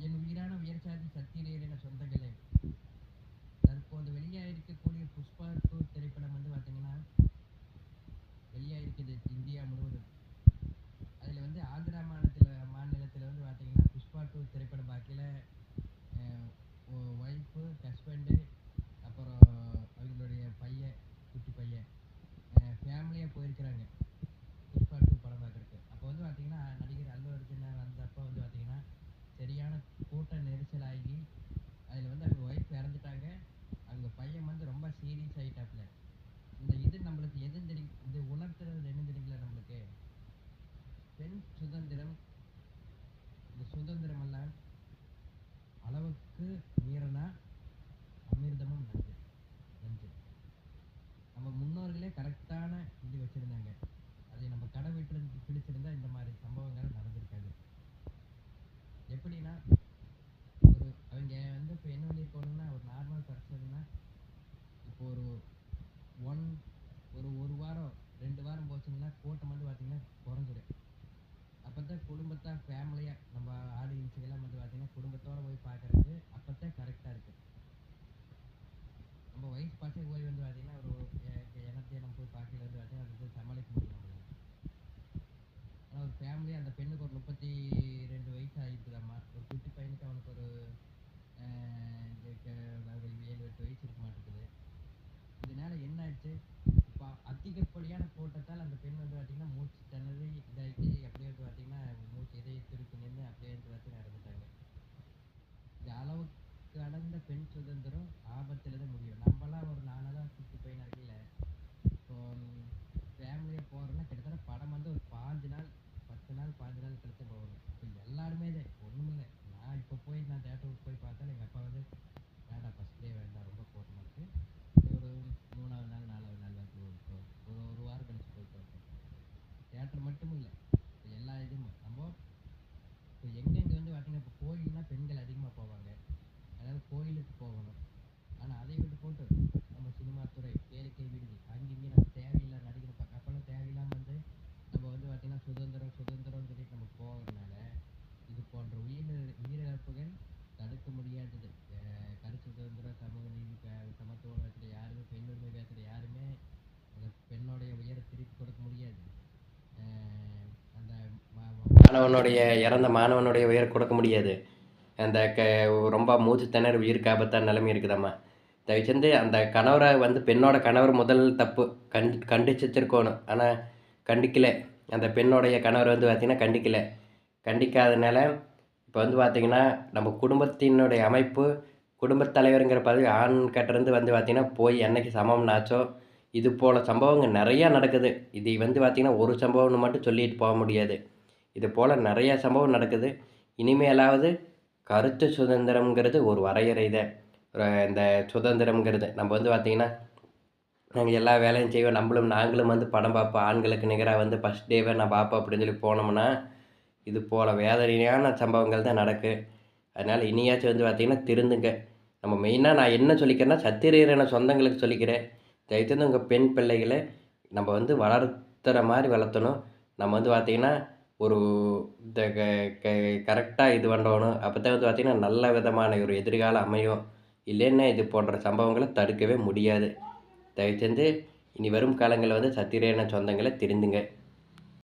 என் உயிரான உயர்சாதி சத்திரியரின சொந்தங்களே தற்போது வெளியாயிருக்கக்கூடிய புஷ்பா டூ திரைப்படம் வந்து பார்த்தீங்கன்னா வெளியாயிருக்குது இந்தியா முழுவதும் அதில் வந்து ஆந்திரா மாநிலத்தில் மாநிலத்தில் வந்து பார்த்தீங்கன்னா புஷ்பா டூ திரைப்படம் பார்க்கல ஒய்ஃபு ஹஸ்பண்டு அப்புறம் அவங்களுடைய பையன் குட்டி பையன் ஃபேமிலியாக போயிருக்கிறாங்க புஷ்பா டூ படம் பார்க்குறதுக்கு அப்போ வந்து பார்த்தீங்கன்னா நடிகர் அல்லு அர்ஜுன் வந்தப்போ வந்து பார்த்தீங்கன்னா சரியான கூட்ட நெரிசல் ஆகி அதில் வந்து அவங்க ஒய்ஃப் இறந்துட்டாங்க. அவங்க பையன் வந்து ரொம்ப சீரியஸ் ஆகிட்டாப்புல இந்த இது நம்மளுக்கு எது தெரி இது உணர்த்துறது என்ன தெரியல நம்மளுக்கு? பெண் சுதந்திரம் இந்த சுதந்திரம் எல்லாம் அளவுக்கு மீறினா அமிர்தமும் நஞ்சு நஞ்சு. நம்ம முன்னோர்களே கரெக்டான இது வச்சுருந்தாங்க. அதை நம்ம கடை விட்டு பிடிச்சிருந்தா இந்த மாதிரி சம்பவங்கள் நடந்திருக்காது. எப்படின்னா இப்போ ஒரு நார்மல் பர்சன்னா இப்போ ஒரு ஒன் ஒரு ஒரு வாரம் ரெண்டு வாரம் போச்சுங்கன்னா கூட்டம் மட்டும் பார்த்திங்கன்னா குறைஞ்சிடும். அப்போ தான் குடும்பத்தை ஃபேமிலியாக நம்ம ஆடியன்ஸுக்கெல்லாம் வந்து பார்த்திங்கன்னா குடும்பத்தோடு போய் பார்க்குறதுக்கு அப்போ தான் கரெக்டாக இருக்குது நம்ம வயசு பசங்க போய் வந்து பார்த்திங்கன்னா ஒரு எனத்தையும் நம்ம போய் பார்க்கல வந்து பார்த்திங்கன்னா அது வந்து சமாளிக்க முடியும் நம்மளால ஆனால் ஒரு ஃபேமிலி அந்த பெண்ணுக்கு ஒரு முப்பத்தி ரெண்டு வயசு ஆகிருக்குதாம்மா ஒரு குட்டி பையனுக்கு அவனுக்கு ஒரு ஆஹ், இந்த க- ஒரு ஏழு எட்டு வயசு இருக்க மாட்டேங்குது ஆயிடுச்சு இப்போ அதிகப்படியான கூட்டத்தால் அந்த பெண் வந்து பார்த்தீங்கன்னா மூச்சு திணறி இதாகி அப்படியே வந்து பார்த்தீங்கன்னா மூச்சு இதய திருப்பி நின்று அப்படியே வந்து பார்த்தீங்கன்னா நடந்துட்டாங்க இந்த அளவுக்கு கடந்த பெண் சுதந்திரம் ஆபத்தில் தான் முடியும். நம்மளாம் ஒரு நானெல்லாம் சுற்றி போய் நடக்கல இப்போ ஃபேமிலியாக போகிறோன்னா கிட்டத்தட்ட படம் வந்து ஒரு பாஞ்சு நாள் பத்து நாள் பாஞ்சு நாள் கழித்து போகணும் இப்போ எல்லாருமே தான் ஒன்றும் இல்லை. நான் இப்போ போய் நான் தேட்டருக்கு போய் பார்த்தா எங்கள் அப்பா வந்து வேண்டாம் ஃபஸ்ட் டே வேண்டாம் ரொம்ப கோட்டமாக இருக்குது ஒரு மூணாவது நாள் நாலாவது நாள் வந்து ஒரு ஒரு ஒரு வாரம் கழிச்சு போயிட்டு வரணும் தேட்டர் மட்டும் இல்லை இப்போ எல்லா இதுவும் நம்ம இப்போ எங்கெங்கே வந்து பார்த்தீங்கன்னா இப்போ கோயில்னா பெண்கள் அதிகமாக போவாங்க அதாவது கோயிலுக்கு போகணும் ஆனால் அதை விட்டு போட்டு நம்ம சினிமா துறை கேளிக்கை விடுதி அங்கேயும் நம்ம தேவையில்லாத நடிகர் பார்க்க அப்போல்லாம் தேவையில்லாமல் வந்து நம்ம வந்து பார்த்தீங்கன்னா சுதந்திரம் சுதந்திரம்னு சொல்லிட்டு நம்ம போகிறதுனால இது போன்ற உயிர் உயிரிழப்புகள் தடுக்க முடியாதது அஹ் கருத்து சுதந்திரம் சமூக நீதி ப- சமத்துவம் பேசுகிற யாருமே பெண் உரிமை பேசுகிற யாருமே அந்த பெண்ணுடைய உயரை திருப்பி கொடுக்க முடியாது அஹ் அந்த மா- மா- மாணவனுடைய இறந்த மாணவனுடைய உயிர் கொடுக்க முடியாது. அந்த க ரொம்ப மூச்சு திணறு உயிருக்கு ஆபத்தான நிலைமை இருக்குதாம்மா. தயவுசெய்து அந்த கணவரை வந்து பெண்ணோட கணவர் முதல் தப்பு கண் கண்டிச்சிருக்கணும் ஆனால் கண்டிக்கல. அந்த பெண்ணோடைய கணவர் வந்து பார்த்திங்கன்னா கண்டிக்கல. கண்டிக்காதனால இப்போ வந்து பார்த்திங்கன்னா நம்ம குடும்பத்தினுடைய அமைப்பு குடும்பத் தலைவருங்கிற பதவி ஆண் கட்டிருந்து வந்து பார்த்திங்கன்னா போய் என்னைக்கு சமம்னாச்சோ இது போல் சம்பவங்கள் நிறையா நடக்குது. இது வந்து பார்த்திங்கன்னா ஒரு சம்பவம்னு மட்டும் சொல்லிட்டு போக முடியாது. இது போல் நிறைய சம்பவம் நடக்குது. இனிமேலாவது கருத்து சுதந்திரம்ங்கிறது ஒரு வரையறை தான். ஒரு இந்த சுதந்திரம்ங்கிறது. நம்ம வந்து பார்த்திங்கன்னா நாங்கள் எல்லா வேலையும் செய்வோம். நம்மளும் நாங்களும் வந்து படம் பார்ப்போம். ஆண்களுக்கு நிகராக வந்து ஃபஸ்ட் டேவே நான் பார்ப்போம் அப்படின்னு சொல்லி போனோம்னா இது போல் வேதனையான சம்பவங்கள் தான் நடக்கு. அதனால் இனியாச்சும் வந்து பார்த்திங்கன்னா திருந்துங்க. நம்ம மெயினாக நான் என்ன சொல்லிக்கிறேன்னா சத்திரீரனை சொந்தங்களுக்கு சொல்லிக்கிறேன். தயவுசெய்து உங்கள் பெண் பிள்ளைகளை நம்ம வந்து வளர்த்துற மாதிரி வளர்த்தணும். நம்ம வந்து பார்த்திங்கன்னா ஒரு இந்த கரெக்டாக இது பண்ணணும். அப்போ தான் வந்து பார்த்திங்கன்னா நல்ல விதமான ஒரு எதிர்காலம் அமையும். இல்லைன்னா இது போன்ற சம்பவங்களை தடுக்கவே முடியாது. தயவுசெய்து இனி வரும் காலங்களில் வந்து சத்திரேன சொந்தங்களை திருந்துங்க.